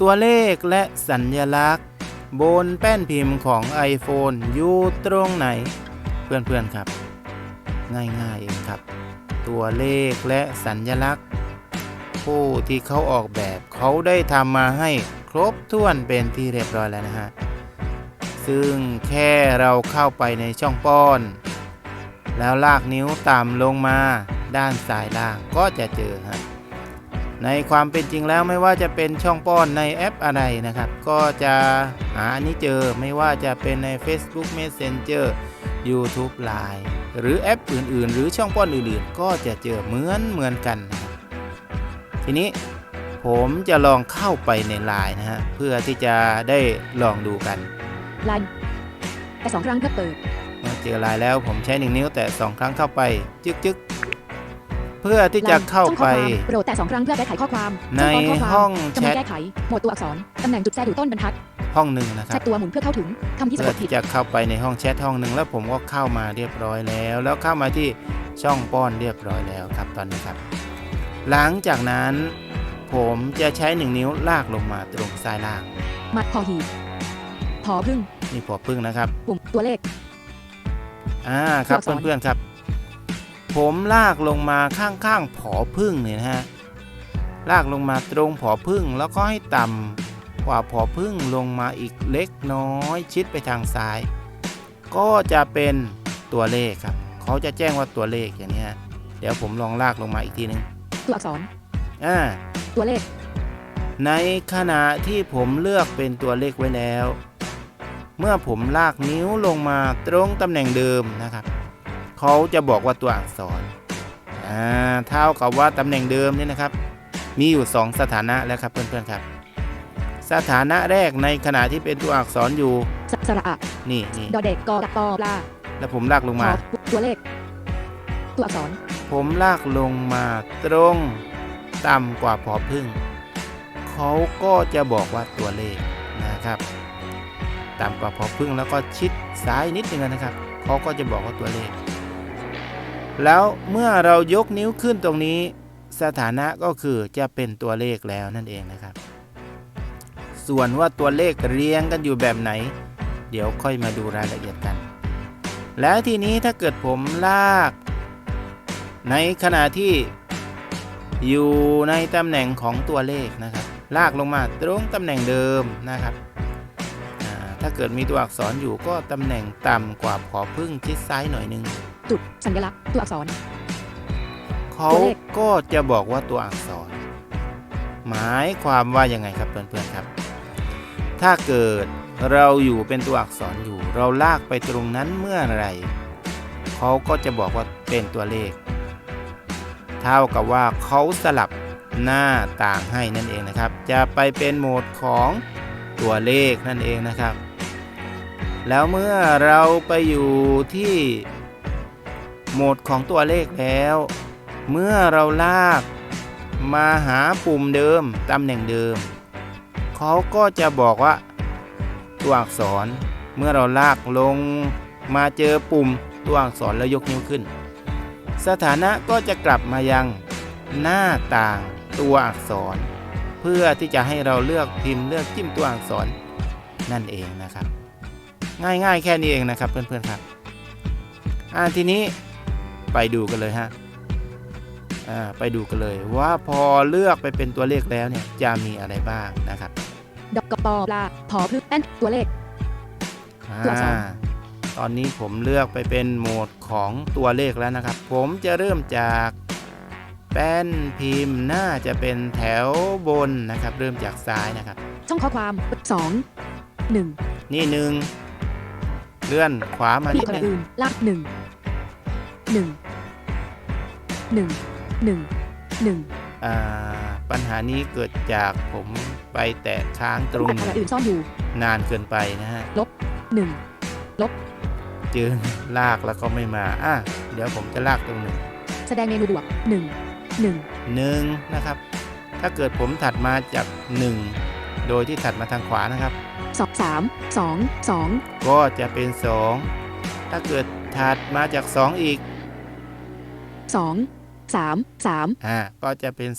ตัวเลขและสัญลักษณ์ บนแป้นพิมพ์ของ iPhone อยู่ตรงไหน เพื่อนๆครับ ง่ายๆเองครับ ตัวเลขและสัญลักษณ์ ผู้ที่เขาออกแบบเขาได้ทำมาให้ครบถ้วนเป็นที่เรียบร้อยแล้วนะฮะซึ่งแค่เราเข้าไปในช่องป้อน แล้วลากนิ้วต่ำลงมาด้านซ้ายล่างก็จะเจอฮะ ในความเป็นจริงแล้วไม่ว่าจะเป็นช่องป้อนในแอปอะไรนะครับ ก็จะหาอันนี้เจอไม่ว่าจะเป็นใน Facebook Messenger YouTube Line หรือแอปอื่น ๆ หรือช่องป้อนอื่นๆ ก็จะเจอเหมือนเหมือนกันนะครับทีนี้ผมจะลองเข้าไปในไลน์นะฮะเพื่อที่จะได้ลองดูกันไลน์แต่สองครั้งเพื่อเปิดเมื่อเจอไลน์แล้วผมใช้หนึ่งนิ้วแต่สองครั้งเข้าไปจึ๊กจึ๊ก เพื่อที่จะเข้าช่องข้ไปอความโปรดแต่สองครั้งเพื่อแก้ไขข้อความในช่องป้อนข้อความห้องจะแชมีทแก้ไขหมวดตัวอักษรตำแหน่งจุดแทรกอยู่ต้นบรรทัดห้องหนึ่งนะคแทรรับกตัวหมุนเพื่อเข้าถึงคำที่สะเพื่กอดผิที่ดจะเข้าไปในห้องแชทห้องหนึ่งแล้วผมก็เข้ามาเรียบร้อยแล้ว แล้วเข้ามาที่ช่องป้อนเรียบร้อยแล้วครับตอนนี้ครับ หลังจากนั้น ผมจะใช้หนึ่งนิ้วลากลงมาตรงซ้ายล่างมัดพอหีบพอพึ่งนี่พอพึ่งนะครับปุ่มตัวเลขอ่าครับตัวอักษรเพื่อนๆครับ ผมลากลงมาข้างๆผอพึ่งเนี่ยนะฮะลากลงมาตรงผอพึ่งแล้วก็ให้ต่ำกว่าผอพึ่งลงมาอีกเล็กน้อยชิดไปทางซ้าย ก็จะเป็นตัวเลขครับ เขาจะแจ้งว่าตัวเลขอย่างนี้ฮะเดี๋ยวผมลองลากลงมาอีกทีหนึงตัวอักษรอ่าตัวเลข ในขณะที่ผมเลือกเป็นตัวเลขไว้แล้ว เมื่อผมลากนิ้วลงมาตรงตำแหน่งเดิมนะครับ เขาจะบอกว่าตัวอักษรอ่าเท่ากับว่าตำแหน่งเดิมเนี่ยนะครับ มีอยู่ 2 สถานะแล้วครับเพื่อนๆครับ สถานะแรกในขณะที่เป็นตัวอักษรอยู่สสระอะนี่นี่ดอเด็กกอดักปอปลาแล้วผมลากลงพมาอตัวเลข ตัวอักษร ผมลากลงมาตรง ต่ำกว่าพอพึ่ง เขาก็จะบอกว่าตัวเลขนะครับ ต่ำกว่าพอพึ่งแล้วก็ชิดซ้ายนิดนึงนะครับ เขาก็จะบอกว่าตัวเลข แล้วเมื่อเรายกนิ้วขึ้นตรงนี้สถานะก็คือจะเป็นตัวเลขแล้วนั่นเองนะครับ ส่วนว่าตัวเลขเรียงกันอยู่แบบไหน เดี๋ยวค่อยมาดูรายละเอียดกัน แล้วทีนี้ถ้าเกิดผมลาก ในขณะที่อยู่ในตำแหน่งของตัวเลขนะครับ ลากลงมาตรงตำแหน่งเดิมนะครับ ถ้าเกิดมีตัวอักษรอยู่ก็ตำแหน่งต่ำกว่าผอพึ่งชิดซ้ายหน่อยนึง จุดสัญลักษณ์ตัวอักษร เขาก็จะบอกว่าตัวอักษร หมายความว่ายังไงครับเพื่อนๆครับ ถ้าเกิดเราอยู่เป็นตัวอักษรอยู่ เราลากไปตรงนั้นเมื่อไรเขาก็จะบอกว่าเป็นตัวเลข เท่ากับว่าเขาสลับหน้าต่างให้นั่นเองนะครับ จะไปเป็นโหมดของตัวเลขนั่นเองนะครับ แล้วเมื่อเราไปอยู่ที่ โหมดของตัวเลขแล้ว เมื่อเราลากมาหาปุ่มเดิมตำแหน่งเดิม เขาก็จะบอกว่าตัวอักษร เมื่อเราลากลงมาเจอปุ่มตัวอักษรแล้วยกนิ้วขึ้น สถานะก็จะกลับมายังหน้าต่างตัวอักษร เพื่อที่จะให้เราเลือกพิมพ์เลือกจิ้มตัวอักษรนั่นเองนะครับ ง่ายๆแค่นี้เองนะครับเพื่อนๆครับอ่าทีนี้ ไปดูกันเลยฮะอ่าไปดูกันเลยว่าพอเลือกไปเป็นตัวเลขแล้วเนี่ยจะมีอะไรบ้างนะครับ ดอกกระปอปลาพอพึ่งแอนตัวเลขตัวอักษรอ่าตอนนี้ผมเลือกไปเป็นโหมดของตัวเลขแล้วนะครับ ผมจะเริ่มจากแป้นพิมพ์น่าจะเป็นแถวบนนะครับ เริ่มจากซ้ายนะครับ ช่องข้อความสองหนึ่งนี่หนึ่งเลื่อนขวามาผู้นิดคนนึงอื่นลากหนึ่ง หนึ่งหนึ่งหนึ่งหนึ่งปัญหานี้เกิดจากผมไปแตะค้างตรงอะไรอื่นซ่อนอยู่ นานเกินไปนะฮะลบหนึ่งลบจึงลากแล้วก็ไม่มาอะเดี๋ยวผมจะลากตรงหนึ่งแสดงเมนูบวกหนึ่งหนึ่งหนึ่งนะครับ ถ้าเกิดผมถัดมาจากหนึ่งโดยที่ถัดมาทางขวานะครับสองสามสองสองก็จะเป็นสองถ้าเกิดถัดมาจากสองอีก 2 3 3 อ่าก็จะเป็น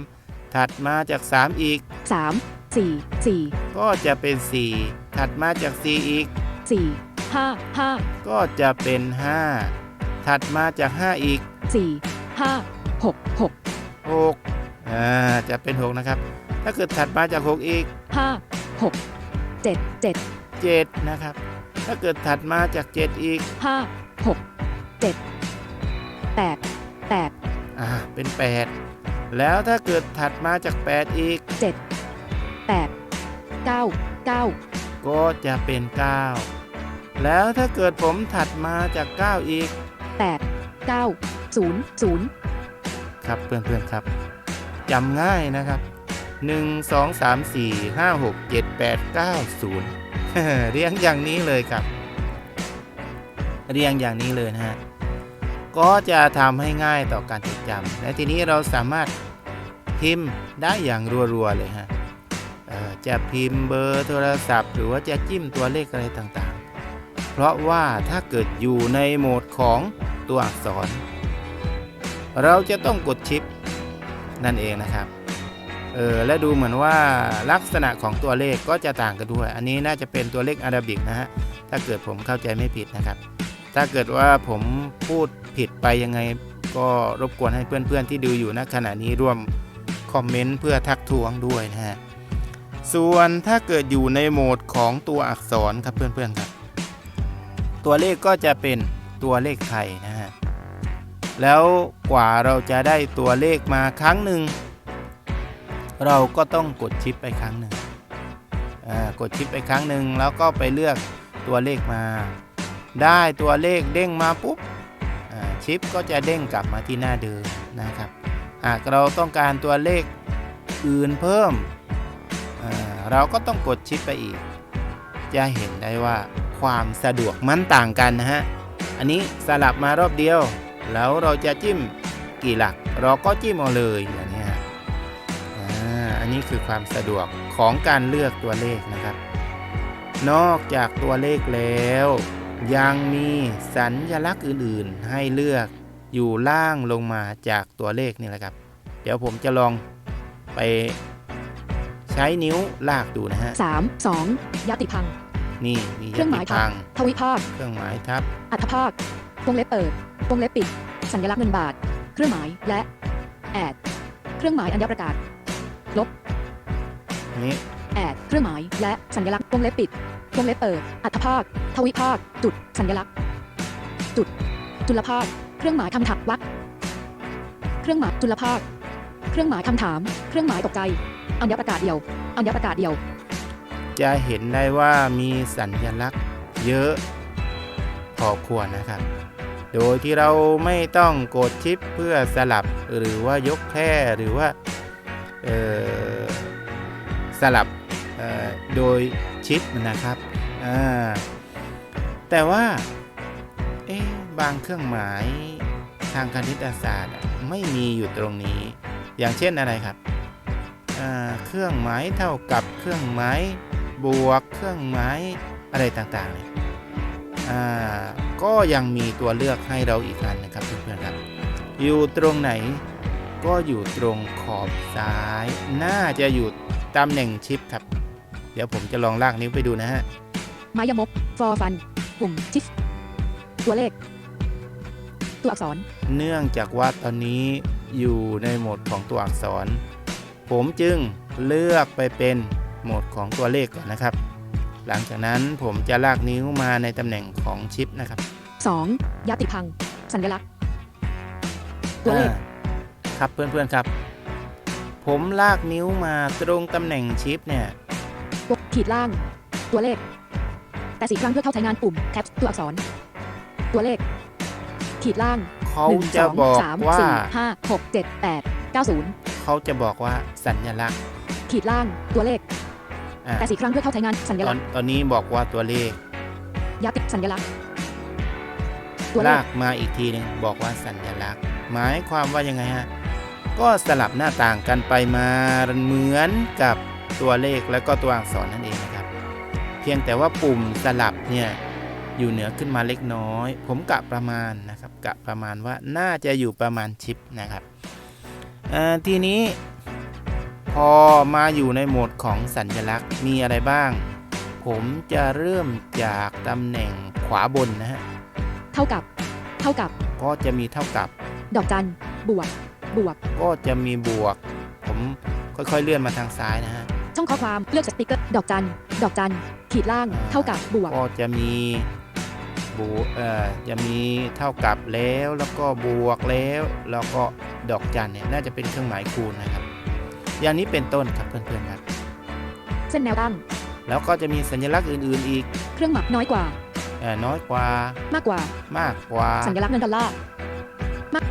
3 ถัดมาจาก 3 อีก 3 4 4 ก็จะเป็น 4 ถัดมาจาก 4 อีก 4 5 5 ก็จะเป็น 5 ถัดมาจาก 5 อีก 4 5 6 6 6อ่าจะเป็น 6 นะครับ ถ้าเกิดถัดมาจาก 6 อีก 5 6 7 7 7 นะครับ ถ้าเกิดถัดมาจาก 7 อีก 5 6 7 8 เจ็ดแปดแปดอ่าเป็น 8 แล้วถ้าเกิดถัดมาจาก 8 อีกเจ็ดแปดเก้าเก้าก็จะเป็น 9 แล้วถ้าเกิดผมถัดมาจาก 9 อีกแปดเก้าศูนย์ศูนย์ครับเพื่อนๆครับจำง่ายนะครับ 1 2 3 4 5 6 7 8 9 0 เรียงอย่างนี้เลยครับ เรียงอย่างนี้เลยนะฮะ ก็จะทำให้ง่ายต่อการจดจำและทีนี้เราสามารถพิมพ์ได้อย่างรัวๆเลยฮะจะพิมพ์เบอร์โทรศัพท์ หรือว่าจะจิ้มตัวเลขอะไรต่างๆ เพราะว่าถ้าเกิดอยู่ในโหมดของตัวอักษร เราจะต้องกดชิปนั่นเองนะครับ เออและดูเหมือนว่าลักษณะของตัวเลขก็จะต่างกันด้วย อันนี้น่าจะเป็นตัวเลขอาราบิกนะฮะ ถ้าเกิดผมเข้าใจไม่ผิดนะครับ ถ้าเกิดว่าผมพูดผิดไปยังไง ก็รบกวนให้เพื่อนๆที่ดูอยู่ณขณะนี้ร่วมคอมเมนต์เพื่อทักท้วงด้วยนะฮะส่วนถ้าเกิดอยู่ในโหมดของตัวอักษรครับเพื่อนๆครับ ตัวเลขก็จะเป็นตัวเลขไทยนะฮะแล้วกว่าเราจะได้ตัวเลขมาครั้งหนึ่งเราก็ต้องกดชิปไปครั้งหนึ่งกดชิปไปครั้งหนึ่งแล้วก็ไปเลือกตัวเลขมา ได้ตัวเลขเด้งมาปุ๊บชิปก็จะเด้งกลับมาที่หน้าเดิมนะครับ หากเราต้องการตัวเลขอื่นเพิ่ม เราก็ต้องกดชิปไปอีก จะเห็นได้ว่าความสะดวกมันต่างกันนะฮะ อันนี้สลับมารอบเดียว แล้วเราจะจิ้มกี่หลัก เราก็จิ้มเอาเลยอย่างนี้ฮะอันนี้คือความสะดวกของการเลือกตัวเลขนะครับ นอกจากตัวเลขแล้ว ยังมีสัญลักษณ์อื่นๆให้เลือกอยู่ล่างลงมาจากตัวเลขนี่แหละครับ เดี๋ยวผมจะลองไปใช้นิ้วลากดูนะฮะสามสองยติพัง นี่มีเครื่องหมายติพังทวิภาคเครื่องหมายทับ อัฐภาควงเล็บเปิดวงเล็บปิด สัญลักษณ์เงินบาท เครื่องหมายและแอดเครื่องหมายอัญญประกาศ ลบนี้แอดเครื่องหมายและสัญลักษณ์วงเล็บปิด วงเล็บเปิด อัฐภาค ทวิภาค จุด สัญลักษณ์ จุด จุลภาค เครื่องหมายคำถามวรรคเครื่องหมายจุลภาค เครื่องหมายคำถาม เครื่องหมายตกใจ อัญญประกาศเดียว อัญญประกาศเดียว จะเห็นได้ว่ามีสัญลักษณ์เยอะพอควรนะครับ โดยที่เราไม่ต้องกดชิปเพื่อสลับหรือว่ายกแค่หรือว่าสลับ โดยชิปนะครับแต่ว่าบางเครื่องหมายทางคณิตศาสตร์ไม่มีอยู่ตรงนี้ อย่างเช่นอะไรครับ เครื่องหมายเท่ากับเครื่องหมายบวกเครื่องหมายอะไรต่างๆเนี่ยก็ยังมีตัวเลือกให้เราอีกอันนะครับเพื่อนๆครับอยู่ตรงไหนก็อยู่ตรงขอบซ้าย น่าจะอยู่ตำแหน่งชิปครับ เดี๋ยวผมจะลองลากนิ้วไปดูนะฮะไม้ยมกฟอฟันปุ่มชิฟตัวเลข ตัวอักษร เนื่องจากว่าตอนนี้อยู่ในโหมดของตัวอักษร ผมจึงเลือกไปเป็นโหมดของตัวเลขก่อนนะครับ หลังจากนั้นผมจะลากนิ้วมาในตำแหน่งของชิปนะครับ 2. ยติพัง สัญลักษณ์ ตัวเลขอ่าครับเพื่อนๆครับ ผมลากนิ้วมาตรงตำแหน่งชิปเนี่ยกด ขีดล่าง ตัวเลข แต่สี่ครั้งเพื่อเข้าใช้งานปุ่มแท็บตัวอักษร ตัวเลข ขีดล่างเขาหนึ่งจะสองบอกสามว่าสี่ห้าหกเจ็ดแปดเก้าศูนย์เขาจะบอกว่าสัญลักษณ์ ขีดล่างตัวเลขอะแต่สี่ครั้งเพื่อเข้าใช้งานสัญตอลันกษณ์ตอนนี้บอกว่าตัวเลขยติสัญลักษณ์ตัวเลลาขกมาอีกทีหนึ่งบอกว่าสัญลักษณ์ หมายความว่ายังไงฮะ ก็สลับหน้าต่างกันไปมาเหมือนกับ ตัวเลขและก็ตัวอักษรนั่นเองนะครับ เพียงแต่ว่าปุ่มสลับเนี่ยอยู่เหนือขึ้นมาเล็กน้อย ผมกะประมาณนะครับกะประมาณว่าน่าจะอยู่ประมาณชิปนะครับเอ่อทีนี้ผพอมาอยู่ในโหมดของสัญลักษณ์มีอะไรบ้าง ผมจะเริ่มจากตำแหน่งขวาบนนะฮะเท่ากับ เท่ากับ ก็จะมีเท่ากับ ดอกจันบวกบวก ก็จะมีบวก ผมค่อยๆเลื่อนมาทางซ้ายนะฮะ ช่องข้อความเลือกสติกเกอร์ ดอกจัน ดอกจัน ขีดล่าง เท่ากับบวก ก็จะมีบวกเอ่อจะมีเท่ากับแล้วแล้วก็บวกแล้ว แล้วก็ดอกจันเนี่ยน่าจะเป็นเครื่องหมายคูณนะครับ อย่างนี้เป็นต้นครับเพื่อนๆครับ เส้นแนวตั้ง แล้วก็จะมีสัญลักษณ์อื่นๆอีกเครื่องหมายน้อยกว่า เอ่อน้อยกว่ามากกว่า มากกว่าสัญลักษณ์เงินดอลลาร์มาก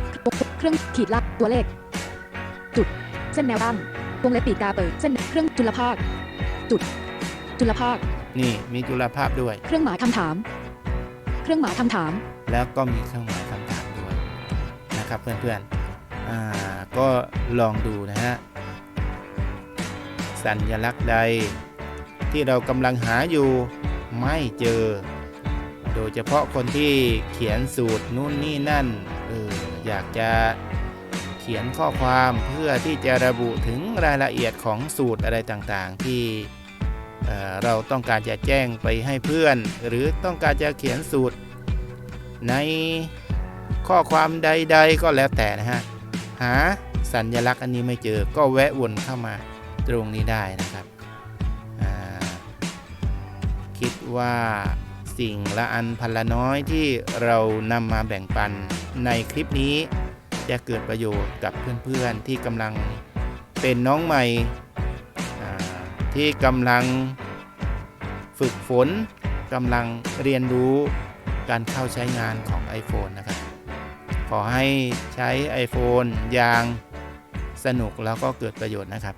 เครื่องขีดล่างตัวเลข จุด เส้นแนวตั้ง วงเล็บปีกกาเปิดเส้นเครื่องจุลภาค จุด จุลภาค นี่มีจุลภาพด้วย เครื่องหมายคำถาม เครื่องหมายคำถาม แล้วก็มีเครื่องหมายคำถามด้วยนะครับเพื่อนๆอ่าก็ลองดูนะฮะสัญลักษณ์ใด ที่เรากำลังหาอยู่ไม่เจอ โดยเฉพาะคนที่เขียนสูตรนู่นนี่นั่นเอออยากจะเขียนข้อความเพื่อที่จะระบุถึงรายละเอียดของสูตรอะไรต่างๆ ที่เเราต้องการจะแจ้งไปให้เพื่อน หรือต้องการจะเขียนสูตร ในข้อความใด ๆ ก็แล้วแต่นะฮะ หาสัญลักษณ์อันนี้ไม่เจอก็แวะวนเข้ามาตรงนี้ได้นะครับคิดว่าสิ่งละอันพันละน้อยที่เรานำมาแบ่งปันในคลิปนี้ จะเกิดประโยชน์กับเพื่อนๆที่กำลังเป็นน้องใหม่ที่กำลังฝึกฝนกำลังเรียนรู้การเข้าใช้งานของ iPhone นะครับ ขอให้ใช้ iPhone อย่างสนุกแล้วก็เกิดประโยชน์นะครับ